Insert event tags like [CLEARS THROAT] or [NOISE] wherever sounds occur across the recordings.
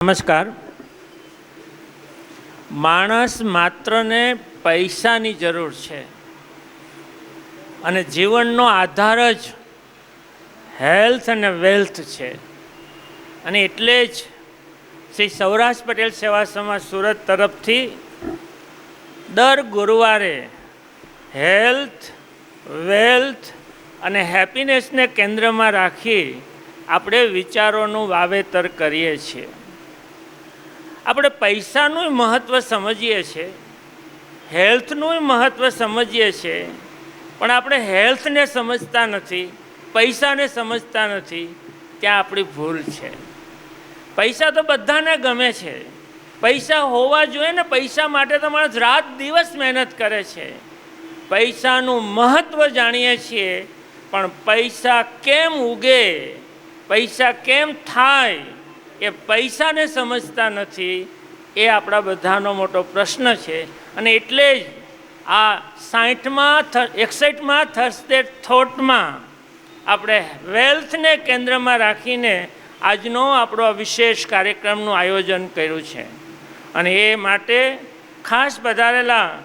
નમસ્કાર. માણસ માત્રને પૈસાની જરૂર છે અને જીવનનો આધાર જ હેલ્થ અને વેલ્થ છે. અને એટલે જ શ્રી સૌરાષ્ટ્ર પટેલ સેવા સમાજ સુરત તરફથી દર ગુરુવારે હેલ્થ, વેલ્થ અને હેપીનેસને કેન્દ્રમાં રાખી આપણે વિચારોનું વાવેતર કરીએ છીએ. આપણે પૈસાનું મહત્ત્વ સમજીએ છીએ, હેલ્થનું મહત્ત્વ સમજીએ છીએ, પણ આપણે હેલ્થને સમજતા નથી, પૈસાને સમજતા નથી ત્યાં આપણી ભૂલ છે. પૈસા તો બધાને ગમે છે. પૈસા હોવા જોઈએ ને પૈસા માટે તો માણસ રાત દિવસ મહેનત કરે છે. પૈસાનું મહત્ત્વ જાણીએ છીએ, પણ પૈસા કેમ ઉગે? પૈસા કેમ થાય? એ પૈસાને સમજતા નથી એ આપણા બધાનો મોટો પ્રશ્ન છે. અને એટલે જ આ સાઠમાં એકસઠમાં થર્સડે થોટમાં આપણે વેલ્થને કેન્દ્રમાં રાખીને આજનો આપણો વિશેષ કાર્યક્રમનું આયોજન કર્યું છે. અને એ માટે ખાસ વધારેલા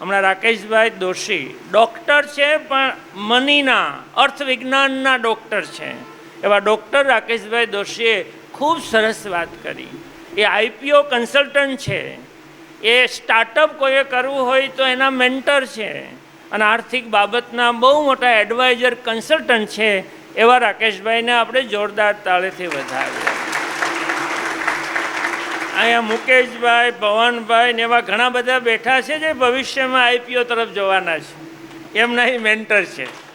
હમણાં રાકેશભાઈ દોશી ડૉક્ટર છે, પણ મનીના, અર્થવિજ્ઞાનના ડૉક્ટર છે. એવા ડૉક્ટર રાકેશભાઈ દોશીએ ખૂબ સરસ વાત કરી. એ આઈપીઓ કન્સલ્ટન્ટ છે. એ સ્ટાર્ટઅપ કોઈએ કરવું હોય તો એના મેન્ટર છે. અને આર્થિક બાબતના બહુ મોટા એડવાઇઝર કન્સલ્ટન્ટ છે એવા રાકેશભાઈને આપણે જોરદાર તાળેથી વધાવીએ અહીંયા મુકેશભાઈ પવનભાઈ ને એવા ઘણા બધા બેઠા છે જે ભવિષ્યમાં આઈપીઓ તરફ જવાના છે. એમના એ મેન્ટર છે.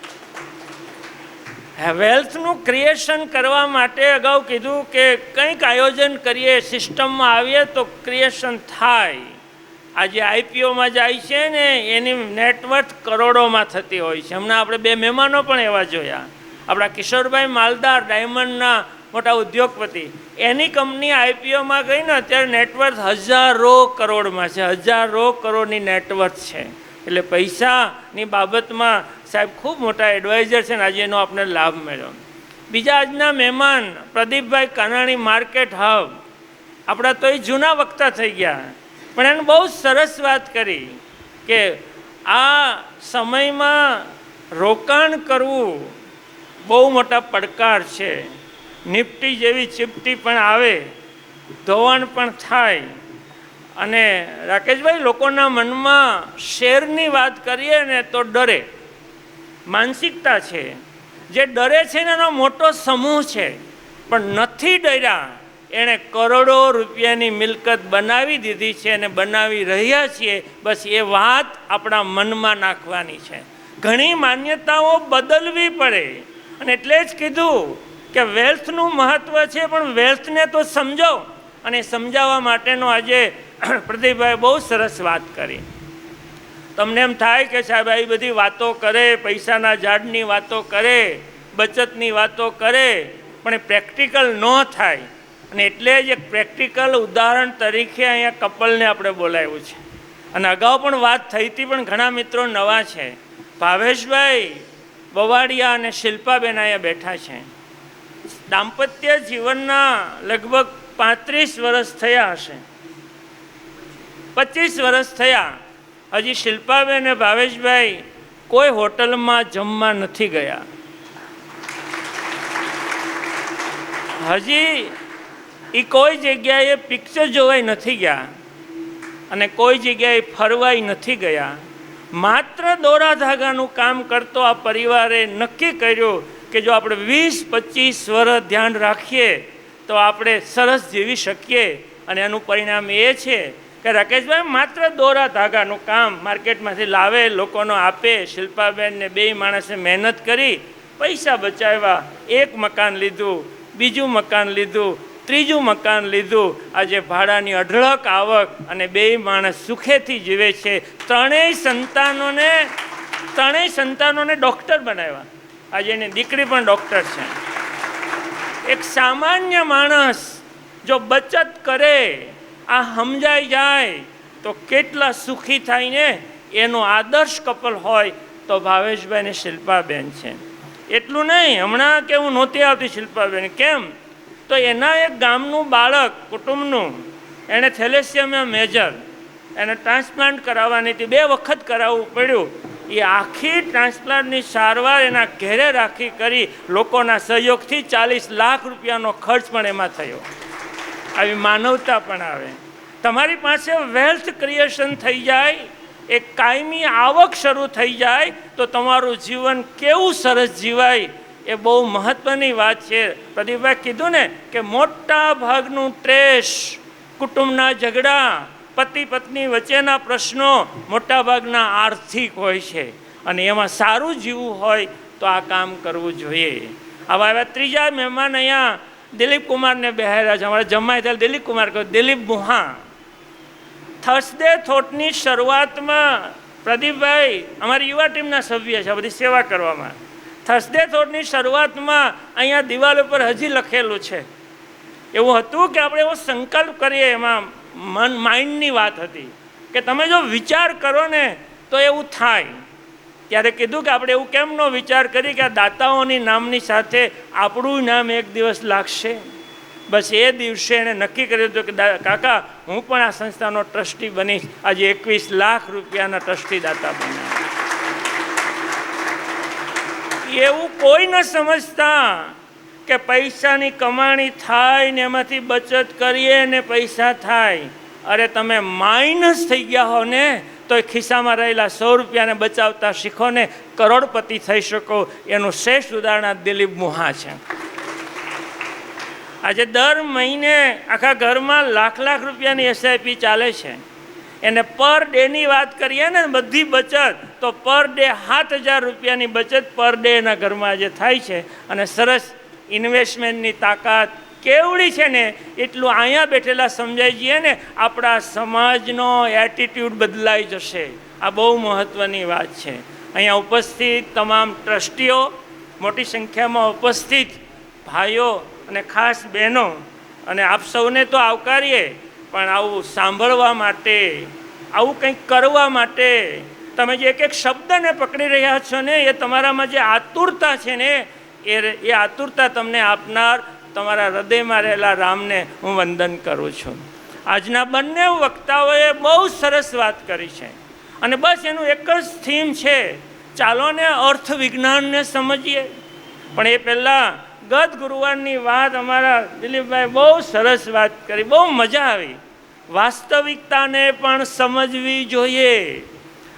વેલ્થનું ક્રિએશન કરવા માટે અગાઉ કીધું કે કંઈક આયોજન કરીએ સિસ્ટમમાં આવીએ તો ક્રિએશન થાય. આજે આઈપીઓમાં જાય છે ને, એની નેટવર્થ કરોડોમાં થતી હોય છે. હમણાં આપણે બે મહેમાનો પણ એવા જોયા. આપણા કિશોરભાઈ માલદાર, ડાયમંડના મોટા ઉદ્યોગપતિ. એની કંપની આઈપીઓમાં ગઈ ને, અત્યારે નેટવર્થ હજારો કરોડમાં છે. હજારો કરોડની નેટવર્થ છે. એટલે પૈસાની બાબતમાં સાહેબ ખૂબ મોટા એડવાઇઝર છે ને આજે એનો આપણે લાભ મળ્યો. બીજા આજના મહેમાન પ્રદીપભાઈ કાનાણી માર્કેટ હબ આપણા તો એ જૂના વક્તા થઈ ગયા. પણ એને બહુ સરસ વાત કરી કે આ સમયમાં રોકાણ કરવું બહુ મોટા પડકાર છે. નિફ્ટી જેવી ચીપટી પણ આવે, ધોવાણ પણ થાય. અને રાકેશભાઈ, લોકોના મનમાં શેરની વાત કરીએ ને તો ડરે. માનસિકતા છે. જે ડરે છે ને એનો મોટો સમૂહ છે. પણ નથી ડર્યા. એણે કરોડો રૂપિયાની મિલકત બનાવી દીધી છે અને બનાવી રહ્યા છીએ. બસ એ વાત આપણા મનમાં નાખવાની છે. ઘણી માન્યતાઓ બદલવી પડે. અને એટલે જ કીધું કે વેલ્થનું મહત્ત્વ છે, પણ વેલ્થને તો સમજો. અને સમજાવવા માટેનો આજે [CLEARS THROAT] પ્રદીપભાઈ બહુ સરસ વાત કરી. તમને એમ થાય કે સાહેબ, આવી બધી વાતો કરે, પૈસાના ઝાડની વાતો કરે, બચતની વાતો કરે, પણ એ પ્રેક્ટિકલ ન થાય. અને એટલે જ એક પ્રેક્ટિકલ ઉદાહરણ તરીકે અહીંયા કપલને આપણે બોલાવ્યું છે. અને અગાઉ પણ વાત થઈ હતી, પણ ઘણા મિત્રો નવા છે. ભાવેશભાઈ બવાડિયા અને શિલ્પાબેન અહીંયા બેઠા છે. દાંપત્ય જીવનના લગભગ પાંત્રીસ વર્ષ થયા હશે. પચીસ વર્ષ થયા. હજી શિલ્પાબેન અને ભાવેશભાઈ કોઈ હોટલમાં જમવા નથી ગયા. હજી એ કોઈ જગ્યાએ પિક્ચર જોવાય નથી ગયા અને કોઈ જગ્યાએ ફરવાય નથી ગયા. માત્ર દોરા ધાગાનું કામ કરતો આ પરિવારે નક્કી કર્યું કે જો આપણે વીસ પચીસ વર્ષ ધ્યાન રાખીએ તો આપણે સરસ જીવી શકીએ. અને એનું પરિણામ એ છે કે રાકેશભાઈ માત્ર દોરા ધાગાનું કામ માર્કેટમાંથી લાવે, લોકોનો આપે, શિલ્પાબેનને બે માણસે મહેનત કરી, પૈસા બચાવ્યા, એક મકાન લીધું, બીજું મકાન લીધું, ત્રીજું મકાન લીધું. આજે ભાડાની અઢળક આવક અને બે માણસ સુખેથી જીવે છે. ત્રણેય સંતાનોને ત્રણેય સંતાનોને ડૉક્ટર બનાવ્યા. આજે એની દીકરી પણ ડૉક્ટર છે. એક સામાન્ય માણસ જો બચત કરે, આ સમજાઈ જાય, તો કેટલા સુખી થાય ને એનો આદર્શ કપલ હોય તો ભાવેશભાઈ ને શિલ્પાબેન છે. એટલું નહીં, હમણાં કે હું નહોતી આવતી શિલ્પાબેન. કેમ? તો એના એક ગામનું બાળક, કુટુંબનું, એણે થેલેસિયમિયા મેજર, એને ટ્રાન્સપ્લાન્ટ કરાવવાની હતી. બે વખત કરાવવું પડ્યું. એ આખી ટ્રાન્સપ્લાન્ટની સારવાર એના ઘેરે રાખી કરી લોકોના સહયોગથી ચાલીસ લાખ રૂપિયાનો ખર્ચ પણ એમાં થયો. આવી માનવતા પણ આવે. તમારી પાસે વેલ્થ ક્રિએશન થઈ જાય, એક કાયમી આવક શરૂ થઈ જાય, તો તમારું જીવન કેવું સરસ જીવાય એ બહુ મહત્વની વાત છે. પ્રદીપભાઈ કીધું ને કે મોટા ભાગનું ટ્રેશ કુટુંબના ઝઘડા પતિ પત્ની વચ્ચેના પ્રશ્નો મોટાભાગના આર્થિક હોય છે. અને એમાં સારું જીવવું હોય તો આ કામ કરવું જોઈએ. આવા એવા ત્રીજા મહેમાન અહીંયા દિલીપ કુમારને બેહાર્યા છે. અમારે જમાય ત્યારે દિલીપ કુમાર કહ્યું દિલીપ બુહા થર્સડે થોટની શરૂઆતમાં પ્રદીપભાઈ અમારી યુવા ટીમના સભ્ય છે બધી સેવા કરવામાં. થર્સડે થોટની શરૂઆતમાં અહીંયા દિવાલ ઉપર હજી લખેલું છે. એવું હતું કે આપણે એવો સંકલ્પ કરીએ એમાં મન માઇન્ડની વાત હતી કે તમે જો વિચાર કરો ને તો એવું થાય. ત્યારે કીધું કે આપણે એવું કેમનો વિચાર કરી કે આ દાતાઓની નામની સાથે આપણું નામ એક દિવસ લાગશે? બસ એ દિવસે એણે નક્કી કર્યું હતું કે કાકા, હું પણ આ સંસ્થાનો ટ્રસ્ટી બનીશ. આજે એકવીસ લાખ રૂપિયાના ટ્રસ્ટી દાતા બન્યા. એવું કોઈ ન સમજતા કે પૈસાની કમાણી થાય ને એમાંથી બચત કરીએ ને પૈસા થાય. અરે તમે માઇનસ થઈ ગયા હો ને, તો એ ખિસ્સામાં રહેલા સો રૂપિયાને બચાવતા શીખો ને કરોડપતિ થઈ શકો. એનું શ્રેષ્ઠ ઉદાહરણ દિલીપ મુહા છે. આજે દર મહિને આખા ઘરમાં લાખ લાખ રૂપિયાની એસઆઈપી ચાલે છે. એને પર ડેની વાત કરીએ ને બધી બચત, તો પર ડે સાત હજાર રૂપિયાની બચત પર ડે એના ઘરમાં આજે થાય છે. અને સરસ ઇન્વેસ્ટમેન્ટની તાકાત કેવડી છે ને એટલું અહીંયા બેઠેલા સમજાઈ જઈએ ને, આપણા સમાજનો એટીટ્યૂડ બદલાઈ જશે. આ બહુ મહત્ત્વની વાત છે. અહીંયા ઉપસ્થિત તમામ ટ્રસ્ટીઓ, મોટી સંખ્યામાં ઉપસ્થિત ભાઈઓ અને ખાસ બહેનો, અને આપ સૌને તો આવકારીએ, પણ આવું સાંભળવા માટે, આવું કંઈક કરવા માટે તમે જે એક એક શબ્દને પકડી રહ્યા છો ને, એ તમારામાં જે આતુરતા છે ને એ એ આતુરતા તમને આપનાર તમારા હૃદયમાં રહેલા રામને હું વંદન કરું છું. આજના બંને વક્તાઓએ બહુ સરસ વાત કરી છે. અને બસ એનું એક જ થીમ છે. ચાલો ને અર્થ વિજ્ઞાનને સમજીએ. પણ એ પહેલાં ગત ગુરુવારની વાત અમારા દિલીપભાઈ બહુ સરસ વાત કરી, બહુ મજા આવી. વાસ્તવિકતાને પણ સમજવી જોઈએ.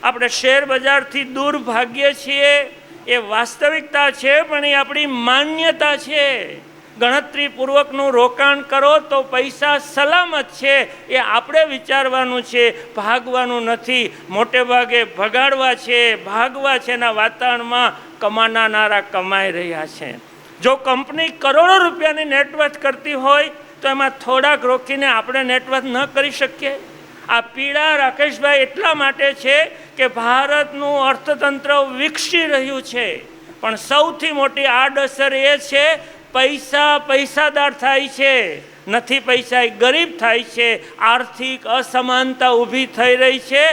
આપણે શેર બજારથી દૂર ભાગીએ છીએ. એ વાસ્તવિકતા છે, પણ એ આપણી માન્યતા છે. ગણતરીપૂર્વકનું રોકાણ કરો તો પૈસા સલામત છે, એ આપણે વિચારવાનું છે. ભાગવાનું નથી. મોટે ભાગે ભગાડવા છે, ભાગવા છે, એના વાતાવરણમાં કમાનારા કમાઈ રહ્યા છે. જો કંપની કરોડો રૂપિયાની નેટવર્થ કરતી હોય, તો એમાં થોડાક રોકીને આપણે નેટવર્થ ન કરી શકીએ. આ પીડા રાકેશભાઈ એટલા માટે છે કે ભારતનું અર્થતંત્ર વિકસી રહ્યું છે. પણ સૌથી મોટી આડઅસર એ છે, પૈસા પૈસાદાર થાય છે, નથી પૈસા એ ગરીબ થાય છે, આર્થિક અસમાનતા ઊભી થઈ રહી છે.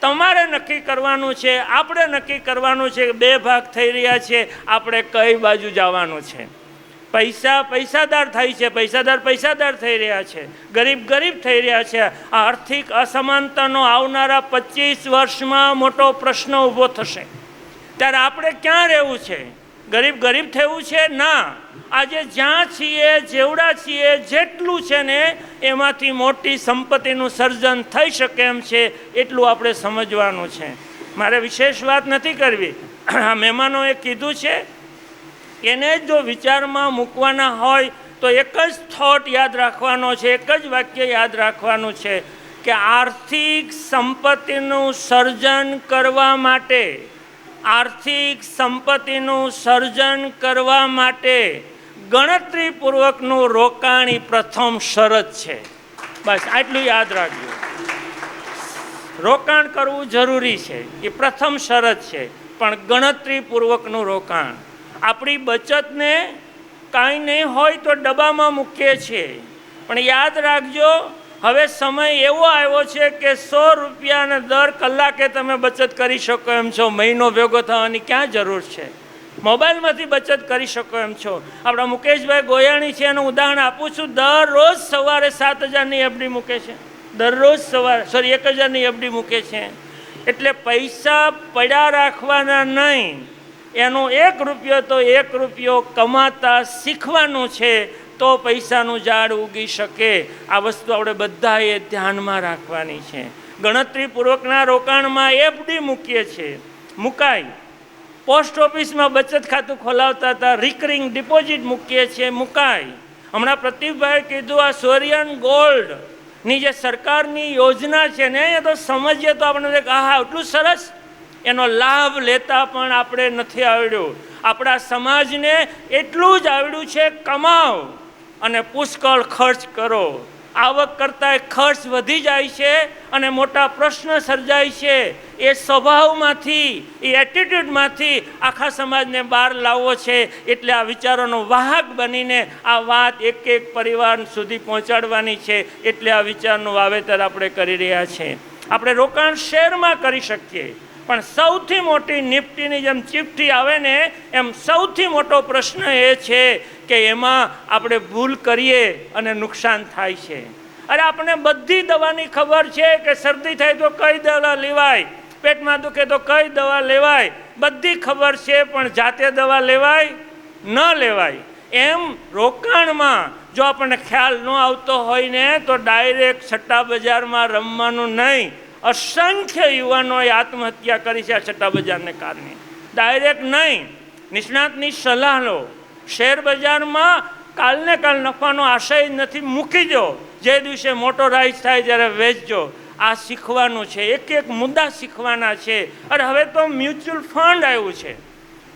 તમારે નક્કી કરવાનું છે, આપણે નક્કી કરવાનું છે બે ભાગ થઈ રહ્યા છે, આપણે કઈ બાજુ જવાનું છે? પૈસા, પૈસાદાર થાય છે, પૈસાદાર પૈસાદાર થઈ રહ્યા છે. ગરીબ ગરીબ થઈ રહ્યા છે. આ આર્થિક અસમાનતાનો આવનારા પચીસ વર્ષમાં મોટો પ્રશ્ન ઊભો થશે. ત્યારે આપણે ક્યાં રહેવું છે? ગરીબ ગરીબ થવું છે? ના. આજે જ્યાં છીએ, જેવડા છીએ, જેટલું છે ને, એમાંથી મોટી સંપત્તિનું સર્જન થઈ શકે એમ છે, એટલું આપણે સમજવાનું છે. મારે વિશેષ વાત નથી કરવી. આ મહેમાનોએ કીધું છે એને જો વિચારમાં મૂકવાના હોય, તો એક જ થોટ યાદ રાખવાનો છે, એક જ વાક્ય યાદ રાખવાનું છે કે આર્થિક સંપત્તિનું સર્જન કરવા માટે, આર્થિક સંપત્તિનું સર્જન કરવા માટે ગણતરીપૂર્વકનું રોકાણ એ પ્રથમ શરત છે. બસ, આટલું યાદ રાખજો. રોકાણ કરવું જરૂરી છે, એ પ્રથમ શરત છે, પણ ગણતરીપૂર્વકનું રોકાણ. આપણી બચતને કાંઈ નહીં હોય તો ડબ્બામાં મૂકીએ છીએ. પણ યાદ રાખજો, હવે સમય એવો આવ્યો છે કે સો રૂપિયાને દર કલાકે તમે બચત કરી શકો એમ છો. મહિનો ભેગો થવાની ક્યાં જરૂર છે? મોબાઈલમાંથી બચત કરી શકો એમ છો. આપણા મુકેશભાઈ ગોયાણી છે, એનું ઉદાહરણ આપું છું. દરરોજ સવારે સાત હજારની એફડી મૂકે છે. દરરોજ સવારે, સોરી, એક હજારની એફડી મૂકે છે. એટલે પૈસા પડ્યા રાખવાના નહીં. એનો એક રૂપિયો તો એક રૂપિયો કમાતા શીખવાનું છે, તો પૈસાનું ઝાડ ઉગી શકે. આ વસ્તુ આપણે બધાએ ધ્યાનમાં રાખવાની છે. ગણતરીપૂર્વકના રોકાણમાં એફડી મૂકીએ છીએ. મુકાય પોસ્ટ ઓફિસમાં બચત ખાતું ખોલાવતા હતા, રિકરિંગ ડિપોઝિટ મૂકીએ છીએ મુકાય હમણાં પ્રતિભાઈ કીધું, આ સોરિયન ગોલ્ડની જે સરકારની યોજના છે ને, એ તો સમજીએ તો આપણે આહા એટલું સરસ એનો લાભ લેતા પણ આપણે નથી આવડ્યું. આપણા સમાજને એટલું જ આવડ્યું છે કમાવ અને પુષ્કળ ખર્ચ કરો. આવક કરતાં ખર્ચ વધી જાય છે અને મોટા પ્રશ્ન સર્જાય છે. એ સ્વભાવમાંથી, એ એટીટ્યૂડમાંથી આખા સમાજને બહાર લાવવો છે. એટલે આ વિચારોનો વાહક બનીને આ વાત એક એક પરિવાર સુધી પહોંચાડવાની છે. એટલે આ વિચારનું વાવેતર આપણે કરી રહ્યા છીએ આપણે રોકાણ શેરમાં કરી શકીએ? પણ સૌથી મોટી નિફ્ટીની જેમ ચિફ્ટી આવે ને, એમ સૌથી મોટો પ્રશ્ન એ છે કે એમાં આપણે ભૂલ કરીએ અને નુકસાન થાય છે. અરે આપણે બધી દવાની ખબર છે કે શરદી થાય તો કઈ દવા લેવાય, પેટમાં દુખે તો કઈ દવા લેવાય, બધી ખબર છે પણ જાતે દવા લેવાય, ન લેવાય. એમ રોકાણમાં જો આપણને ખ્યાલ ન આવતો હોય ને, તો ડાયરેક્ટ સટ્ટા બજારમાં રમવાનું નહીં. અસંખ્ય યુવાનોએ આત્મહત્યા કરી છે આ સટ્ટાબજારને કારણે. ડાયરેક્ટ નહીં, નિષ્ણાતની સલાહ લો. શેર બજારમાં કાલને કાલ નફાનો આશય નથી, મૂકી દો. જે દિવસે મોટો રાઈસ થાય ત્યારે વેચજો. આ શીખવાનું છે એક એક મુદ્દા શીખવાના છે. અરે હવે તો મ્યુચ્યુઅલ ફંડ આવ્યું છે.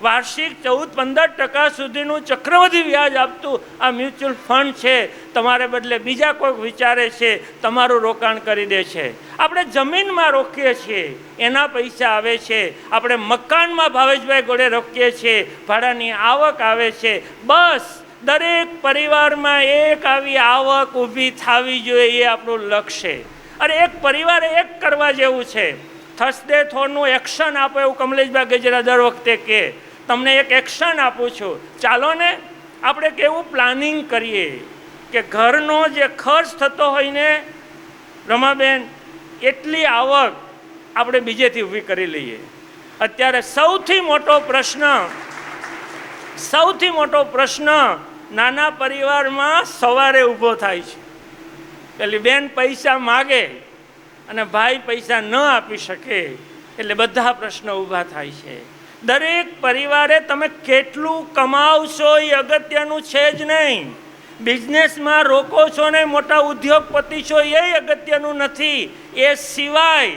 વાર્ષિક ચૌદ પંદર ટકા સુધીનું ચક્રવૃદ્ધિ વ્યાજ આપતું આ મ્યુચ્યુઅલ ફંડ છે, તમારે બદલે બીજા કોઈક વિચારે છે, તમારું રોકાણ કરી દે છે. આપણે જમીનમાં રોકીએ છીએ, એના પૈસા આવે છે, આપણે મકાનમાં ભાવેશભાઈ ગોળે રોકીએ છીએ, ભાડાની આવક આવે છે, બસ દરેક પરિવારમાં એક આવી આવક ઊભી થવી જોઈએ એ આપણું લક્ષ્ય અરે એક પરિવાર એક કરવા જેવું છે. થર્સડે થોડનું એક્શન આપો એવું કમલેશભાઈ ગજરા દર વખતે કે તમને એક એક્શન આપું છું. ચાલો ને, આપણે કેવું પ્લાનિંગ કરીએ કે ઘરનો જે ખર્ચ થતો હોય ને, રમાબેન, એટલી આવક આપણે બીજેથી ઊભી કરી લઈએ. અત્યારે સૌથી મોટો પ્રશ્ન, સૌથી મોટો પ્રશ્ન નાના પરિવારમાં સવારે ઊભો થાય છે. પેલી બેન પૈસા માગે અને ભાઈ પૈસા ન આપી શકે, એટલે બધા પ્રશ્નો ઊભા થાય છે. દરેક પરિવારે તમે કેટલું કમાવશો એ અગત્યનું છે જ નહીં. બિઝનેસમાં રોકો છો ને મોટા ઉદ્યોગપતિ છો એ અગત્યનું નથી. એ સિવાય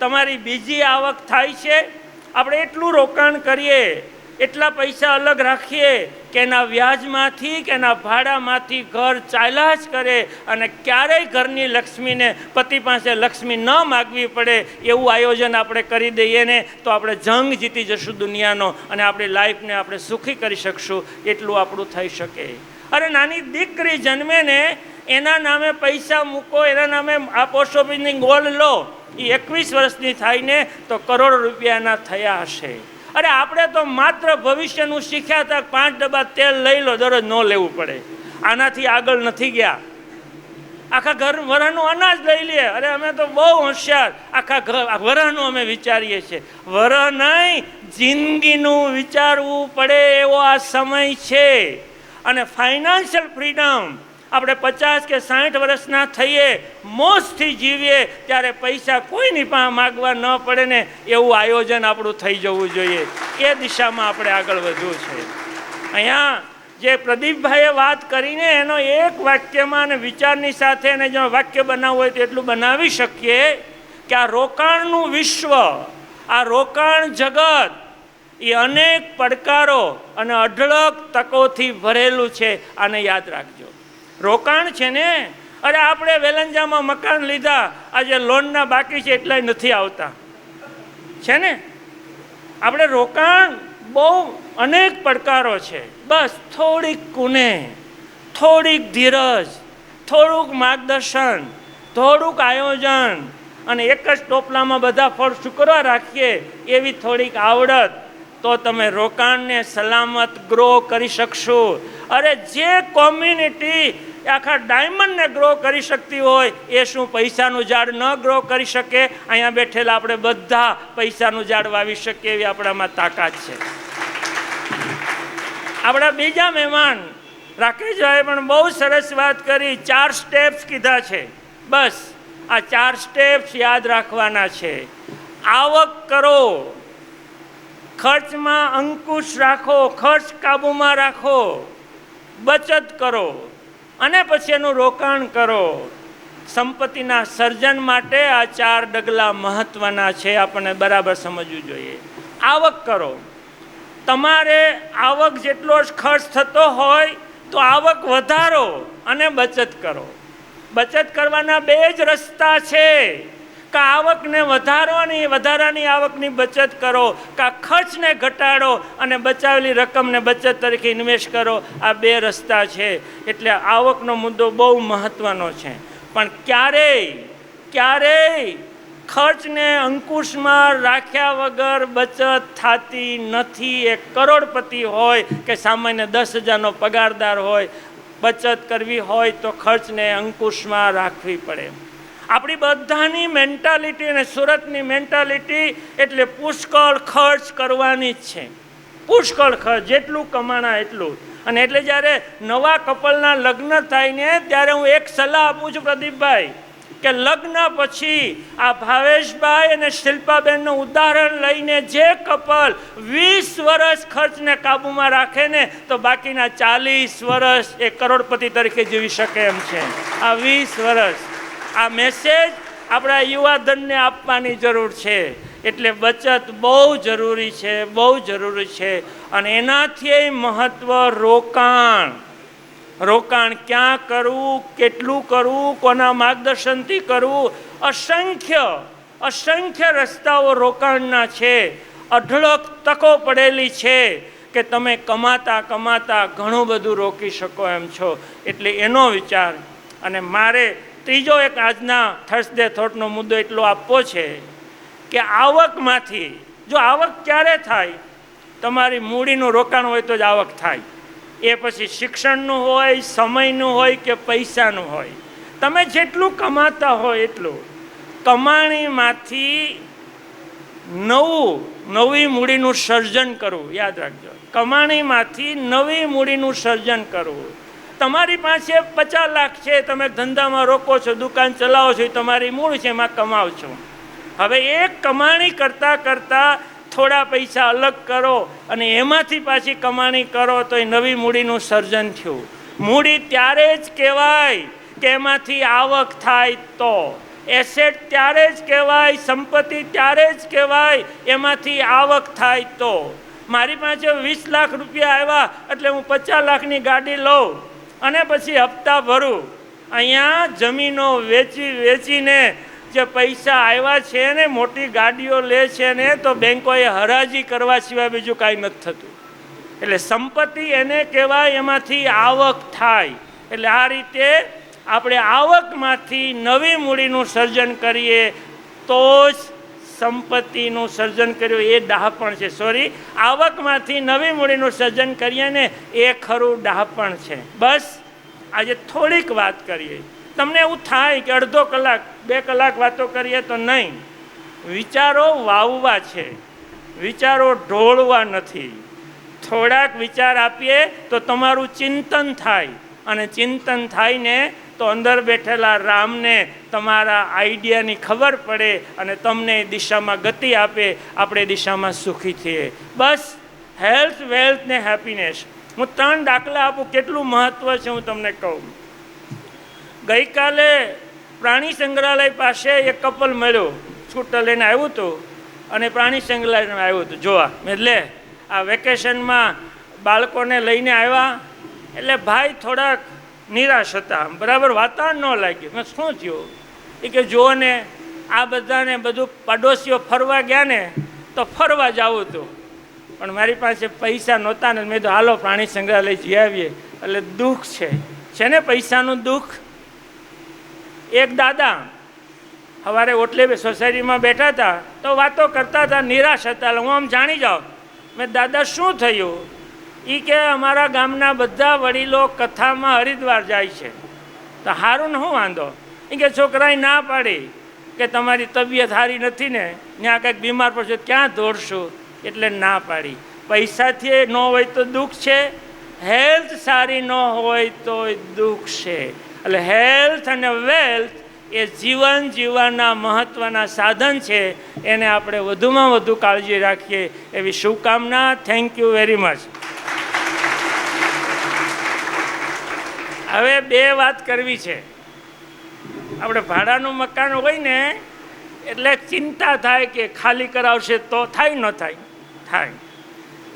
તમારી બીજી આવક થાય છે. આપણે એટલું રોકાણ કરીએ એટલા પૈસા અલગ રાખીએ કે એના વ્યાજમાંથી, કે એના ભાડામાંથી ઘર ચાલ્યા જ કરે અને ક્યારેય ઘરની લક્ષ્મીને, પતિ પાસે લક્ષ્મી ન માગવી પડે એવું આયોજન આપણે કરી દઈએ ને, તો આપણે જંગ જીતી જશું દુનિયાનો અને આપણી લાઈફને આપણે સુખી કરી શકશું, એટલું આપણું થઈ શકે. અરે નાની દીકરી જન્મે ને, એના નામે પૈસા મૂકો, એના નામે આ પોસ્ટ ઓફિસની ગોલ લો એ એકવીસ વર્ષની થાય ને, તો કરોડ રૂપિયાના થયા હશે. અરે આપણે તો માત્ર ભવિષ્યનું શીખ્યા હતા પાંચ ડબ્બા તેલ લઈ લો, દરરોજ ન લેવું પડે. આનાથી આગળ નથી ગયા. આખા ઘર, વરહનું અનાજ લઈ લઈએ અરે અમે તો બહુ હોશિયાર. આખા ઘર વરહનું અમે વિચારીએ છીએ. વર નહીં, જિંદગીનું વિચારવું પડે એવો આ સમય છે. અને ફાઇનાન્શિયલ ફ્રીડમ આપણે પચાસ કે સાઠ વર્ષના થઈએ, મોજથી જીવીએ, ત્યારે પૈસા કોઈની પાસે માગવા ન પડે ને એવું આયોજન આપણું થઈ જવું જોઈએ. એ દિશામાં આપણે આગળ વધવું છે. અહીંયા જે પ્રદીપભાઈએ વાત કરીને એનો એક વાક્યમાં અને વિચારની સાથે એને જો વાક્ય બનાવવું હોય તો એટલું બનાવી શકીએ કે આ રોકાણનું વિશ્વ, આ રોકાણ જગત, એ અનેક પડકારો અને અઢળક તકોથી ભરેલું છે, આને યાદ રાખજો. રોકાણ છે ને? અરે આપણે વેલંજામાં મકાન લીધા. આજે લોનના બાકી છે એટલાય નથી આવતા. છે ને? આપણે રોકાણ બહુ અનેક પડકારો છે. બસ થોડીક કુને, થોડીક ધીરજ, થોડુંક માર્ગદર્શન, થોડુંક આયોજન અને એક જ ટોપલામાં બધા ફળ શુક્રવાર રાખીએ એવી થોડીક આવડત તો તમે રોકાણને સલામત ગ્રો કરી શકશો. અરે જે કોમ્યુનિટી આખા ડાયમંડને ગ્રો કરી શકતી હોય, એ શું પૈસાનું ઝાડ ન ગ્રો કરી શકે? અહીંયા બેઠેલા આપણે બધા પૈસાનું ઝાડ વાવી શકીએ એવી આપણામાં તાકાત છે. આપણા બીજા મહેમાન રાકેશભાઈ પણ બહુ સરસ વાત કરી, ચાર સ્ટેપ્સ કીધા છે. બસ, આ ચાર સ્ટેપ્સ યાદ રાખવાના છે. આવક કરો ખર્ચમાં અંકુશ રાખો, ખર્ચ કાબૂમાં રાખો, બચત કરો અને પછી એનું રોકાણ કરો. સંપત્તિના સર્જન માટે આ ચાર ડગલા મહત્વના છે, આપણને બરાબર સમજવું જોઈએ. આવક કરો. તમારે આવક જેટલો જ ખર્ચ થતો હોય, તો આવક વધારો અને બચત કરો. બચત કરવાના બે જ રસ્તા છે. કા આવકને વધારવાની, વધારાની આવકની બચત કરો, કા ખર્ચને ઘટાડો અને બચાવેલી રકમને બચત તરીકે ઇન્વેસ્ટ કરો, આ બે રસ્તા છે. એટલે આવકનો મુદ્દો બહુ મહત્ત્વનો છે. પણ ક્યારેય ક્યારેય ખર્ચને અંકુશમાં રાખ્યા વગર બચત થતી નથી. એ કરોડપતિ હોય કે સામાન્ય દસ હજારનો પગારદાર હોય, બચત કરવી હોય તો ખર્ચને અંકુશમાં રાખવી પડે. આપણી બધાની મેન્ટાલિટી અને સુરતની મેન્ટાલિટી એટલે પુષ્કળ ખર્ચ કરવાની જ છે. પુષ્કળ ખર્ચ, જેટલું કમાણા એટલું. અને એટલે જ્યારે નવા કપલના લગ્ન થાય ને ત્યારે હું એક સલાહ આપું છું પ્રદીપભાઈ, કે લગ્ન પછી આ ભાવેશભાઈ અને શિલ્પાબેનનું ઉદાહરણ લઈને જે કપલ વીસ વર્ષ ખર્ચને કાબૂમાં રાખે ને તો બાકીના ચાલીસ વર્ષ એ કરોડપતિ તરીકે જીવી શકે એમ છે. આ વીસ વર્ષ આ મેસેજ આપણા યુવાધનને આપવાની જરૂર છે. એટલે બચત બહુ જરૂરી છે, બહુ જરૂરી છે. અને એનાથી મહત્વ રોકાણ. રોકાણ ક્યાં કરવું, કેટલું કરવું, કોના માર્ગદર્શનથી કરવું? અસંખ્ય અસંખ્ય રસ્તાઓ રોકાણના છે. અઢળક તકો પડેલી છે કે તમે કમાતા કમાતા ઘણું બધું રોકી શકો એમ છો. એટલે એનો વિચાર અને મારે ત્રીજો એક આજના થર્સડે થોટનો મુદ્દો એટલો આપવો છે કે આવકમાંથી, જો આવક ક્યારે થાય, તમારી મૂડીનું રોકાણ હોય તો જ આવક થાય. એ પછી શિક્ષણનું હોય, સમયનું હોય કે પૈસાનું હોય. તમે જેટલું કમાતા હોય એટલું કમાણીમાંથી નવું, નવી મૂડીનું સર્જન કરવું, યાદ રાખજો. કમાણીમાંથી નવી મૂડીનું સર્જન કરવું. તમારી પાસે પચાસ લાખ છે, તમે ધંધામાં રોકો છો, દુકાન ચલાવો છો, એ તમારી મૂળ છે, એમાં કમાવ છો. હવે એક કમાણી કરતાં કરતાં થોડા પૈસા અલગ કરો અને એમાંથી પાછી કમાણી કરો તો એ નવી મૂડીનું સર્જન થયું. મૂડી ત્યારે જ કહેવાય કે એમાંથી આવક થાય તો. એસેટ ત્યારે જ કહેવાય, સંપત્તિ ત્યારે જ કહેવાય, એમાંથી આવક થાય તો. મારી પાસે વીસ લાખ રૂપિયા આવ્યા, એટલે હું પચાસ લાખની ગાડી લઉં. અને પછી હપ્તા ભરું અહીંયા જમીનો વેચી, વેચીને જે પૈસા આવ્યા છે ને, મોટી ગાડીઓ લે છે ને, તો બેંકોએ હરાજી કરવા સિવાય બીજું કાંઈ નથી થતું. એટલે સંપત્તિ એને કહેવાય, એમાંથી આવક થાય. એટલે આ રીતે આપણે આવકમાંથી નવી મૂડીનું સર્જન કરીએ તો જ સંપત્તિનું સર્જન કર્યું, એ ડહાપણ છે. સોરી આવકમાંથી નવી મૂડીનું સર્જન કરીએ ને, એ ખરું ડહાપણ છે. બસ, આજે થોડીક વાત કરીએ. તમને એવું થાય કે અડધો કલાક, બે કલાક વાતો કરીએ તો નહીં. વિચારો વાવવા છે. વિચારો ઢોળવા નથી. થોડાક વિચાર આપીએ તો તમારું ચિંતન થાય. અને ચિંતન થાય ને તો અંદર બેઠેલા રામને તમારા આઈડિયાની ખબર પડે અને તમને દિશામાં ગતિ આપે, આપણે દિશામાં સુખી થઈએ. બસ હેલ્થ વેલ્થ ને હેપીનેસ હું ત્રણ દાખલા આપું, કેટલું મહત્ત્વ છે હું તમને કહું. ગઈકાલે પ્રાણી સંગ્રહાલય પાસે એક કપલ મળ્યો. સ્કૂટર લઈને આવ્યું હતું અને પ્રાણી સંગ્રહાલયમાં આવ્યું હતું જોવા એટલે આ વેકેશનમાં બાળકોને લઈને આવ્યા. એટલે ભાઈ થોડાક નિરાશ હતા. બરાબર વાતાવરણ ન લાગ્યું. મેં શું થયું? એ કે જુઓ ને આ બધાને બધું પડોશીઓ ફરવા ગયા ને, તો ફરવા જવું હતું. પણ મારી પાસે પૈસા નહોતા ને, મેં તો હાલો પ્રાણી સંગ્રહાલય જઈ આવીએ. એટલે દુઃખ છે. છે ને પૈસાનું દુઃખ? એક દાદા સવારે ઓટલે સોસાયટીમાં બેઠા હતા, તો વાતો કરતા હતા, નિરાશ હતા. એટલે હું આમ જાણી જાઉં. મેં દાદા, શું થયું? એ કે અમારા ગામના બધા વડીલો કથામાં હરિદ્વાર જાય છે. તો સારું ને શું વાંધો? એ કે છોકરાએ ના પાડી કે તમારી તબિયત સારી નથી ને ત્યાં કંઈક બીમાર પડશે ક્યાં દોડશું? એટલે ના પાડી. પૈસાથી ન હોય તો દુઃખ છે, હેલ્થ સારી ન હોય તો દુઃખ છે. એટલે હેલ્થ અને વેલ્થ એ જીવન જીવવાના મહત્ત્વના સાધન છે. એને આપણે વધુમાં વધુ કાળજી રાખીએ એવી શુભકામના. Thank you very much. હવે બે વાત કરવી છે. આપણે ભાડાનું મકાન હોય ને, એટલે ચિંતા થાય કે ખાલી કરાવશે તો થાય, ન થાય? થાય.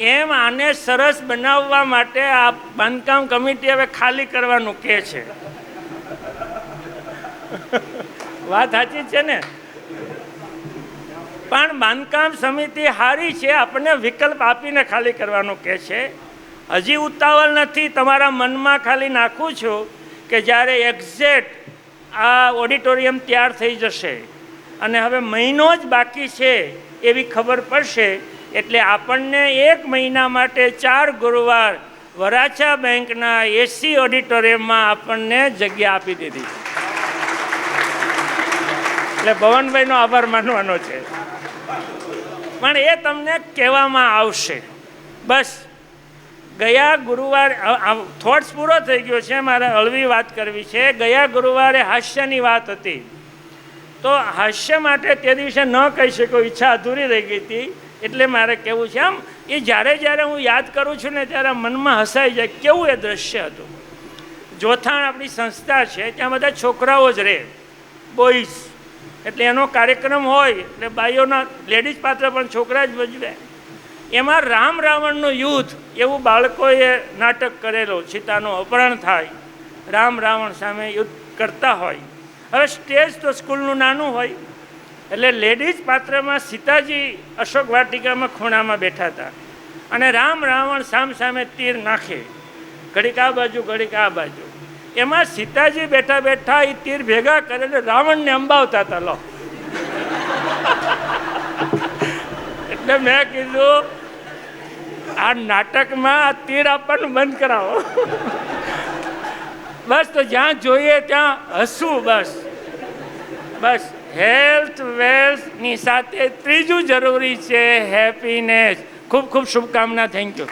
એમ આને સરસ બનાવવા માટે આ બાંધકામ કમિટી હવે ખાલી કરવાનું કહે છે. વાત સાચી છે ને? પણ બાંધકામ સમિતિ સારી છે, આપણને વિકલ્પ આપીને ખાલી કરવાનું કહે છે. હજી ઉતાવળ નથી, તમારા મનમાં ખાલી નાખું છું કે જ્યારે એક્ઝેક્ટ આ ઓડિટોરિયમ તૈયાર થઈ જશે અને હવે મહિનો જ બાકી છે એવી ખબર પડશે, એટલે આપણને એક મહિના માટે ચાર ગુરુવાર વરાછા બેંકના એસી ઓડિટોરિયમમાં આપણને જગ્યા આપી દીધી. એટલે ભવનભાઈનો આભાર માનવાનો છે. પણ એ તમને કહેવામાં આવશે. બસ. ગયા ગુરુવારે થોટ્સ પૂરો થઈ ગયો છે, મારે હળવી વાત કરવી છે. ગયા ગુરુવારે હાસ્યની વાત હતી. તો હાસ્ય માટે તે દિવસે ન કહી શકો ઈચ્છા અધૂરી રહી ગઈ હતી. એટલે મારે કહેવું છે, આમ, એ જ્યારે જ્યારે હું યાદ કરું છું ને, ત્યારે મનમાં હસાઈ જાય, કેવું એ દ્રશ્ય હતું? જોથાણ આપણી સંસ્થા છે, ત્યાં બધા છોકરાઓ જ રહે. બોઈસ એટલે એનો કાર્યક્રમ હોય, એટલે બાઈઓના લેડીઝ પાત્ર પણ છોકરા જ ભજવે. એમાં રામ રાવણનું યુદ્ધ એવું બાળકોએ નાટક કરેલું, સીતાનું અપહરણ થાય, રામ રાવણ સામે યુદ્ધ કરતા હોય. હવે સ્ટેજ તો સ્કૂલનું નાનું હોય, એટલે લેડીઝ પાત્રમાં સીતાજી અશોક વાટિકામાં ખૂણામાં બેઠા હતા. અને રામ રાવણ સામ સામે તીર નાખે. ઘડીક આ બાજુ, ઘડીક આ બાજુ. એમાં સીતાજી બેઠા બેઠા એ તીર ભેગા કરે એટલે રાવણને અંબાવતા હતા, લો. એટલે મેં કીધું આ નાટકમાં આ તીર આપવાનું બંધ કરાવો. બસ તો જ્યાં જોઈએ ત્યાં હસવું બસ. બસ હેલ્થ વેલ્થની સાથે ત્રીજું જરૂરી છે હેપીનેસ. ખૂબ ખૂબ શુભકામના, થેન્ક યુ.